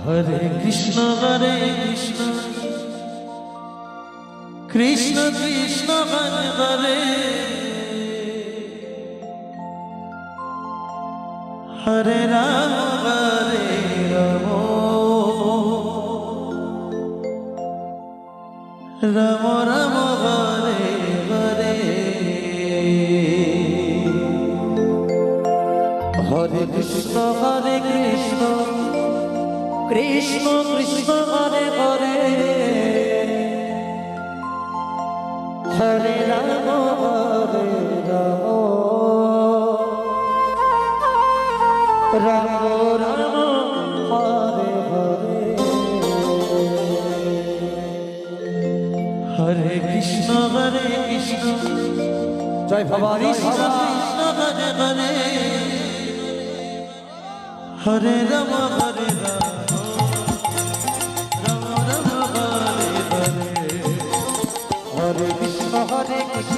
Hare Krishna Hare Krishna. Krishna Krishna, Hare Hare. Hare Ram Hare Ram. Ram Ram, Hare Hare. Hare Krishna Hare Krishna. Krishna Krishna Hare Hare Hare Ram Hare Ram. Ram Ram Hare Hare. Hare Krishna Hare Krishna. Joy Bhabani Krishna Hare Hare Hare Ram Hare Ram.